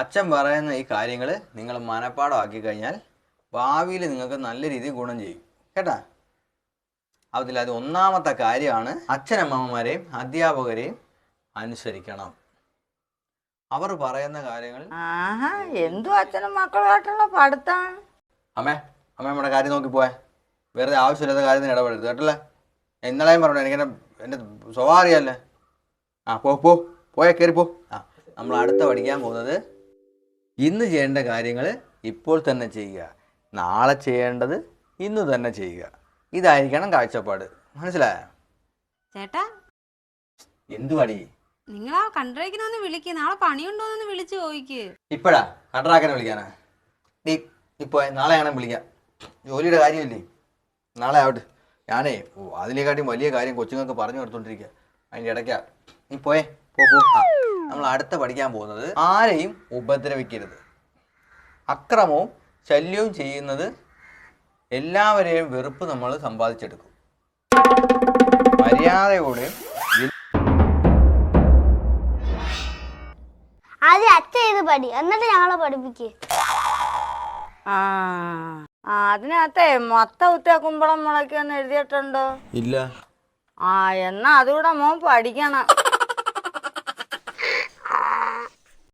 അച്ഛൻ പറയുന്ന ഈ കാര്യങ്ങൾ നിങ്ങൾ മനഃപ്പാടമാക്കി കഴിഞ്ഞാൽ ഭാവിയിൽ നിങ്ങൾക്ക് നല്ല രീതിയിൽ ഗുണം ചെയ്യും. കേട്ടാ? അതിൽ അത് ഒന്നാമത്തെ കാര്യമാണ് അച്ഛനമ്മമാരെയും അധ്യാപകരെയും അനുസരിക്കണം. അവർ പറയുന്ന കാര്യങ്ങൾ ആഹാ എന്തു അച്ഛനും മക്കളുമായിട്ടുള്ള പഠിത്തം? അമ്മേ അമ്മ നമ്മുടെ കാര്യം നോക്കി പോയെ. വെറുതെ ആവശ്യമില്ലാത്ത കാര്യത്തിന് ഇടപെടരുത് കേട്ടല്ലേ? ഇന്നലെയും പറഞ്ഞു എനിക്ക് എന്റെ സ്വഭാവം അറിയാമല്ലേ ആ പോ പോ പോയെ കയറി പോ. ആ നമ്മൾ അടുത്ത പഠിക്കാൻ പോകുന്നത് ഇന്ന് ചെയ്യേണ്ട കാര്യങ്ങൾ ഇപ്പോൾ തന്നെ ചെയ്യുക. നാളെ ചെയ്യേണ്ടത് ഇന്ന് തന്നെ ചെയ്യുക. ഇതായിരിക്കണം കാഴ്ചപ്പാട്. മനസ്സിലായ? ചേട്ടാ? എന്തുവാടി? ആ കണ്ടറേക്കിനൊന്ന് വിളിക്ക്. നാളെ പണിയുണ്ടോന്നൊന്ന് വിളിച്ചു ചോദിക്ക്. ഇപ്പഴാ? കട്ടറാക്കനെ വിളിക്കാനാ. നീ ഇപ്പോൾ നാളെ ആണെ വിളിക്കാം. ജോലിയുടെ കാര്യമില്ലേ? നാളെ ആവട്ടെ. ഞാനേ ഓ അതിനെക്കാട്ടിയും വലിയ കാര്യം കൊച്ചുങ്ങൾക്ക് പറഞ്ഞു കൊടുത്തോണ്ടിരിക്കുക അതിന്റെ ഇടയ്ക്കാ. നീ പോയേ പോ പോ. നമ്മൾ അടുത്ത പഠിക്കാൻ പോകുന്നത് ആരെയും ഉപദ്രവിക്കരുത്. അക്രമവും ശല്യവും ചെയ്യുന്നത് എല്ലാവരെയും വെറുപ്പ് നമ്മൾ സമ്പാദിച്ചെടുക്കും. മര്യാദയോടെയും ആദ്യം അച്ഛൻ ചെയ്ത് പഠി എന്നിട്ട് ഞങ്ങളെ പഠിപ്പിക്കേ. ആ അതിനകത്തെ മൊത്ത കുത്തിയ കുമ്പളം മുളയ്ക്കൊന്ന് എഴുതിയിട്ടുണ്ടോ? ഇല്ല. ആ എന്നാ അതുകൂടെ മോൻ പഠിക്കണം.